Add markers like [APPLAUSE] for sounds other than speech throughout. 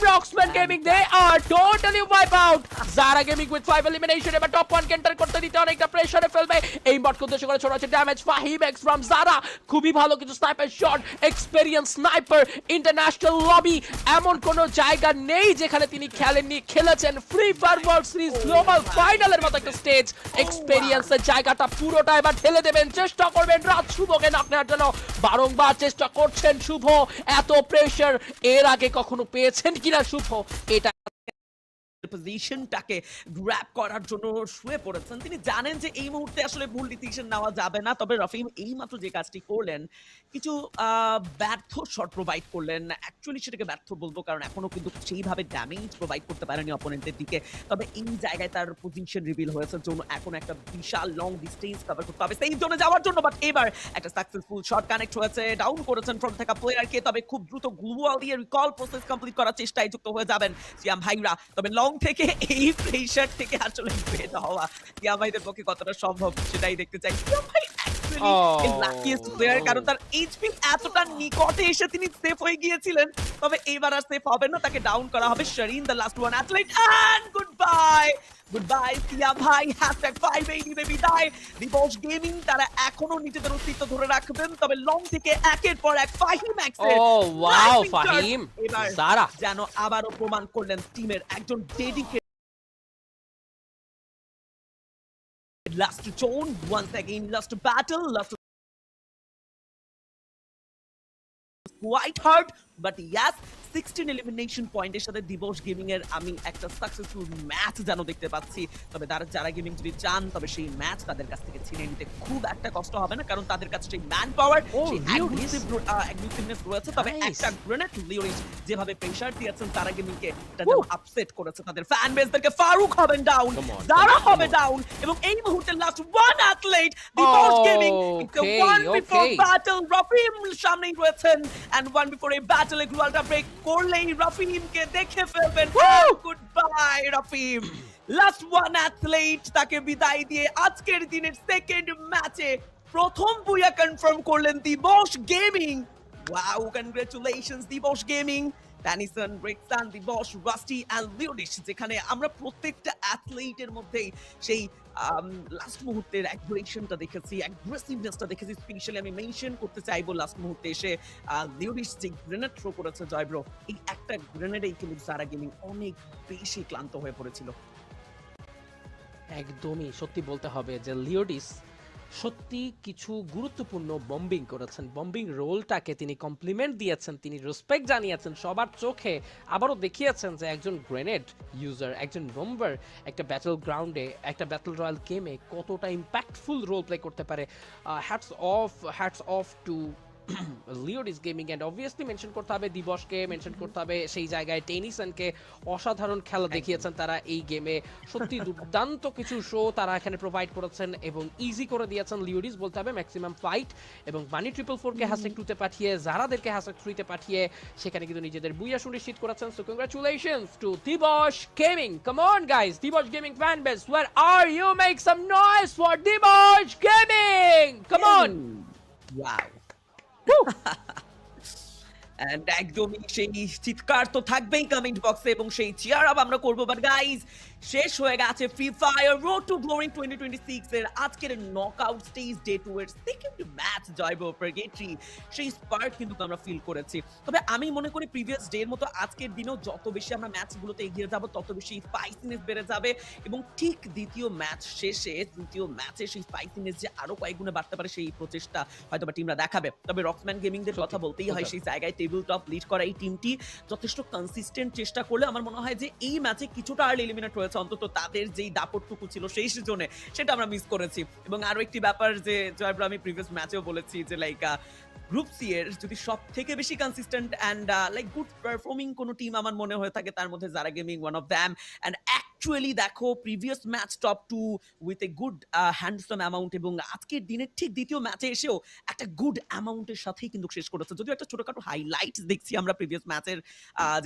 Rocksman Gaming, they are totally wipe out. Zara Gaming with 5 elimination এবার top 1 কে করতে দিতে অনেকটা প্রেসারে ফেলবে। এই মটকে উদ্দেশ্য করে ছোট হচ্ছে ড্যামেজ ফাহিম এক্স ফ্রম জারা খুবই ভালো কিছু sniper shot experience sniper international lobby এমন কোনো জায়গা নেই যেখানে তিনি খেলেননি খেলেছেন free fire world series global ফাইনালের মতো একটা স্টেজ এক্সপেরিয়েন্সের জায়গাটা পুরোটা এবার ঠেলে দেবেন চেষ্টা করবেন রাত শুভকে নক নেওয়ার জন্য বারংবার চেষ্টা করছেন শুভ, এত প্রেশার এর আগে কখনো পেয়েছেন কিনা শুভ? এটা পজিশনটাকে গ্র্যাব করার জন্য শুয়ে পড়েছেন। তিনি জানেন যে এই মুহূর্তে আসলে ভুল ডিসিশন নেওয়া যাবে না। তবে রফিম এইমাত্র যে কাজটি করলেন, কিছু ব্যর্থ শট প্রোভাইড করলেন। অ্যাকচুয়ালি সেটাকে ব্যর্থ বলব, কারণ এখনও কিন্তু সেইভাবে ড্যামেজ প্রোভাইড করতে পারেনি অপোনেন্টের দিকে। তবে এই জায়গায় তার পজিশন রিভিল হয়েছে জন্য এখন একটা বিশাল লং ডিস্টেন্স কভার করতে হবে। সেই জন্য যাওয়ার জন্য বাট এবার একটা সাকসেসফুল শট কানেক্ট হয়েছে ডাউন করেছেন ফ্রন্ট থাকা প্লেয়ারকে তবে খুব দ্রুত গ্লুয়াল দিয়ে রিকল প্রসেস কমপ্লিট করার চেষ্টায় যুক্ত হয়ে যাবেন সিয়াম ভাইরা। তবে লং থেকে এই প্রেশার থেকে আসলে বের হওয়া। ইয়ামাইদের পক্ষে কতটা সম্ভব সেটাই দেখতে চাই। সিয়াম. লাকিয়েস্ট প্লেয়ার কারণ তার এইচপি এতটা নিকটে এসে তিনি সেফ হয়ে গিয়েছিলেন। তবে এবার আর সেফ হবে না তাকে ডাউন করা হবে শরিন the last one athlete and goodbye goodbye সিয়া ভাই হ্যাশট্যাগ ফাইভ এইটিতে বিদায় দিবস গেমিং তারা এখনও নিজেদের অস্তিত্ব ধরে রাখবেন তবে লং থেকে একের পর এক ফাহিম এক্সের ও ওয়াও ফাহিম জারা যেন আবারও প্রমাণ করলেন টিমের একজন dedicated lust to tone, once again lust to battle, lust to quite hard. But yes 16 elimination পয়েন্টের সাথে দিবস গেমিং এর আমি একটা সাকসেসফুল ম্যাচ যেন দেখতে পাচ্ছি। তবে তারা যারা গেমিং যদি চান তবে সেই ম্যাচ তাদের কাছ থেকে ছিনে নিতে খুব একটা কষ্ট হবে না কারণ তাদের কাছে সেই ম্যান পাওয়ার. অ্যাগ্রেসিভনেস রয়েছে। তবে একটা গ্রেনেড লিওরিস যেভাবে প্রেসার দিয়েছেন তারা গেমিং কে আপসেট করেছে তাদের ফ্যান বেসদেরকে ফারুক হবেন ডাউন যারা হবে ডাউন এবং এই মুহূর্তে লাস্ট ওয়ান অ্যাথলেট দিবস gaming one before battle Rafim সামনেই রয়েছেন এন্ড ওয়ান বিফোর ব্যাটলে গ্লুয়ালটা ব্রেক করলেই রফিমকে দেখে ফেলবেন। Goodbye Rafim. Last one athlete তাকে বিদায় দিয়ে আজকের দিনের সেকেন্ড ম্যাচে প্রথম বুয়া কনফার্ম করলেন Dibos gaming wow congratulations Dibos gaming Tennyson ব্রেকসান Dibos rusty and লিওডিশ যেখানে আমরা প্রত্যেকটা অ্যাথলেটের মধ্যেই সেই লাস্ট মুহূর্তের অ্যাগ্রেশনটা দেখেছি অ্যাগ্রেসিভনেসটা দেখেছি। স্পেশালি আমি মেনশন করতে চাইব লাস্ট মুহূর্তে এসে লিওডিশ যে গ্রেনেড থ্রো করেছে জয়ব্রো এই একটা গ্রেনেডেই কিন্তু সারা গেমিং অনেক বেশি ক্লান্ত হয়ে পড়েছিল। একদমই সত্যি বলতে হবে যে লিওডিস সত্যি কিছু গুরুত্বপূর্ণ বম্বিং করেছেন। বম্বিং রোলটাকে তিনি কমপ্লিমেন্ট দিয়েছেন, তিনি রেসপেক্ট জানিয়েছেন, সবার চোখে আবারও দেখিয়েছেন যে একজন গ্রেনেড ইউজার একজন বম্বার একটা ব্যাটল গ্রাউন্ডে একটা ব্যাটল রয়্যাল গেমে কতটা ইম্প্যাক্টফুল রোল প্লে করতে পারে। Hats off hats off to লিওডিস gaming and obviously mention করতে হবে দিবসকে মেনশন করতে হবে সেই জায়গায় টেনিসনকে অসাধারণ খেলা দেখিয়েছেন তারা এই গেমে সত্যি [LAUGHS] দুর্দান্ত কিছু শো তারা এখানে প্রোভাইড করেছেন এবং ইজি করে দিয়েছেন লিওডিস বলতে হবে ম্যাক্সিমাম ফাইট এবং বানি ট্রিপল ফোরকে হ্যাশট্যাগ টুতে পাঠিয়ে যারাদেরকে হ্যাশট্যাগ থ্রিতে পাঠিয়ে সেখানে কিন্তু নিজেদের বুইয়া সুনিশ্চিত করেছেন। সো কংগ্রাচুলেশনস টু দিবস গেমিং কাম অন গাইস দিবস gaming fan base where are you make some noise for দিবস গেমিং কাম অন ওয়াও [LAUGHS] একদমই সেই চিৎকার তো থাকবেই কমেন্ট বক্সে এবং সেই চেয়ার আপ আমরা করব। বাট গাইজ শেষ হয়ে গেছে free fire road to glory twenty twenty six এর আজকের knock out stage day two এর সেকেন্ড ম্যাচ জয়ব প্রেগেট্রি সেই স্পার্ক কিন্তু আমরা ফিল করেছি। তবে আমি মনে করি প্রিভিয়াস ডে এর মতো আজকের দিনেও যত বেশি আমরা ম্যাচগুলোতে এগিয়ে যাব তত বেশি স্পাইসিনেস বেড়ে যাবে এবং ঠিক দ্বিতীয় ম্যাচ শেষে তৃতীয় ম্যাচে সেই স্পাইসিনেস যে আরও কয়েক গুণে বাড়তে পারে সেই প্রচেষ্টা হয়তো বা টিমরা দেখাবে। তবে রক্সম্যান গেমিং দের কথা বলতেই হয় সেই জায়গায় টেবিল টপ লিড করা এই টিমটি যথেষ্ট কনসিস্টেন্ট চেষ্টা করলে আমার মনে হয় যে এই ম্যাচে কিছুটা আর এলিমিনেট হয়েছে, অন্তত তাদের যেই দাপটটুকু ছিল সেই সিজনে সেটা আমরা মিস করেছি। এবং আরও একটি ব্যাপার যে, জয়ব্রা, আমি প্রিভিয়াস ম্যাচেও বলেছি যে লাইক গ্রুপ সি এর যদি সব থেকে বেশি consistent and like good performing কোনো টিম আমার মনে হয়ে থাকে, তার মধ্যে যারা gaming one of them and actually দেখো previous match top two with a good handsome amount এবং আজকের দিনের ঠিক দ্বিতীয় ম্যাচে এসেও একটা গুড অ্যামাউন্টের সাথেই কিন্তু শেষ করেছে। যদিও একটা ছোটখাটো হাইলাইটস দেখছি আমরা প্রিভিয়াস ম্যাচের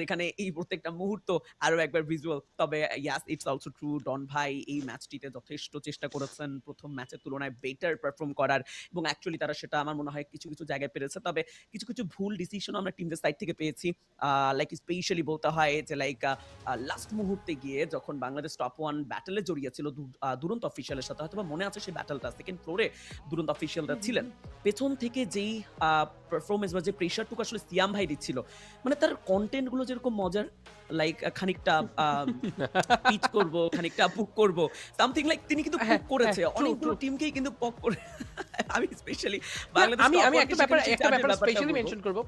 যেখানে এই প্রত্যেকটা মুহূর্ত আরও একবার ভিজুয়াল তবে yes it's also true Don ভাই এই ম্যাচটিতে যথেষ্ট চেষ্টা করেছেন প্রথম ম্যাচের তুলনায় বেটার পারফর্ম করার এবং অ্যাকচুয়ালি তারা সেটা আমার মনে হয় কিছু কিছু জায়গায় পেরেছে। তবে কিছু কিছু ভুল ডিসিশনও আমরা টিমদের সাইড থেকে পেয়েছি। লাইক স্পেশালি বলতে হয় যে লাইক লাস্ট মুহূর্তে গিয়ে যখন বাংলাদেশ টপ ওয়ান ব্যাটেলে জড়িয়েছিল দুরন্ত অফিসিয়ালের সাথে। হয়তো মনে আছে সেই ব্যাটেলটা সেকেন্ড ফ্লোরে দুরন্ত অফিসিয়ালরা ছিলেন। পেছন থেকে যেই পারফরমেন্স বা যে প্রেশারটুকু আসলে সিয়াম ভাই দিচ্ছিল মানে তার কন্টেন্টগুলো যেরকম মজার লাইক খানিকটা পিচ [LAUGHS] করব খানিকটা পুক করব সামথিং লাইক তিনি কিন্তু হ্যাঁ, পুক করেছে। হ্যাঁ, অনেকগুলো টিমকেই কিন্তু পক করে। [LAUGHS] আমি স্পেশালি বাংলাদেশ আমি আমি একটা ব্যাপার একটা ব্যাপার স্পেশালি মেনশন করব।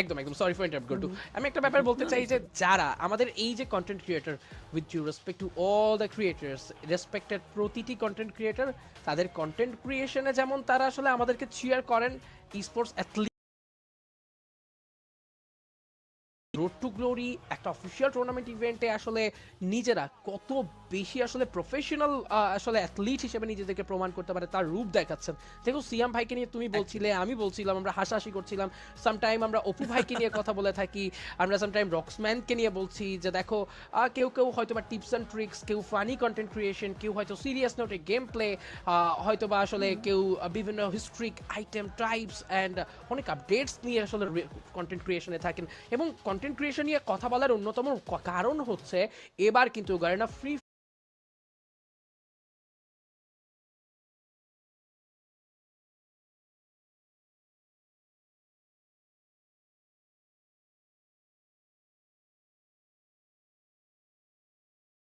একদম একদম সরি ফর ইন্টারাপ্ট করটু আমি একটা ব্যাপার বলতে চাই যে যারা আমাদের এই যে content creator with you respect to all the creators respected প্রতিটি কন্টেন্ট ক্রিয়েটর তাদের কন্টেন্ট ক্রিয়েশনে যেমন তারা আসলে আমাদেরকে চিয়ার করেন esports road to glory একটা অফিসিয়াল টুর্নামেন্ট ইভেন্টে আসলে নিজেরা কত বেশি আসলে প্রফেশনাল আসলে অ্যাথলিট হিসেবে নিজেদেরকে প্রমাণ করতে পারে তার রূপ দেখাচ্ছেন। দেখো সিয়াম ভাইকে নিয়ে তুমি বলছিলে আমি বলছিলাম আমরা হাসাহাসি করছিলাম। সামটাইম আমরা অপু ভাইকে নিয়ে কথা বলে থাকি আমরা সামটাইম রক্সম্যানকে নিয়ে বলছি যে দেখো কেউ কেউ হয়তো বা টিপস অ্যান্ড ট্রিক্স কেউ ফানি কন্টেন্ট ক্রিয়েশন কেউ হয়তো সিরিয়াস নোটে গেম প্লে হয়তো বা আসলে কেউ বিভিন্ন হিস্ট্রিক আইটেম টাইপস অ্যান্ড অনেক আপডেটস নিয়ে আসলে কন্টেন্ট ক্রিয়েশনে থাকেন এবং কন্টেন্ট ক্রিয়েশন নিয়ে কথা বলার অন্যতম কারণ হচ্ছে এবার কিন্তু গারেনা ফ্রি